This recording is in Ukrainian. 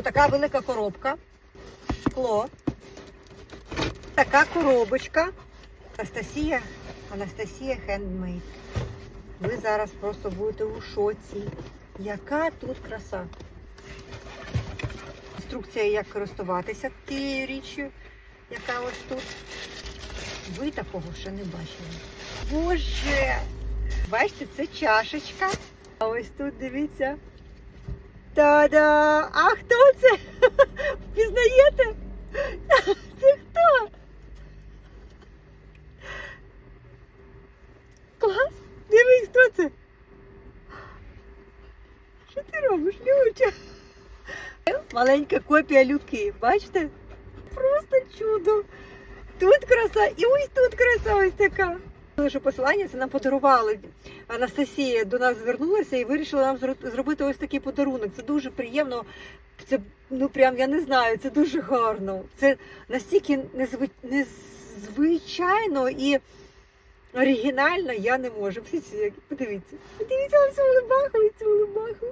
Отака велика коробка. Шкло. Така коробочка. Анастасія. Анастасія Хендмейд. Ви зараз просто будете у шоці. Яка тут краса. Інструкція, як користуватися тією річчю, яка ось тут. Ви такого ще не бачили. Боже! Бачите, це чашечка. А ось тут дивіться. Та-да! А хто це? Впізнаєте? Це хто? Клас! Дивись, хто це? Що ти робиш, Люча? Маленька копія люки, бачите? Просто чудо. Тут краса і ось тут краса ось така. Лише посилання це нам подарували. Анастасія до нас звернулася і вирішила нам зро- зробити ось такий подарунок. Це дуже приємно. Це ну прям я не знаю, це дуже гарно. Це настільки незви- незвичайно і оригінально я не можу. Подивіться, подивіться, подивіться на цю улибаху цю улибаху.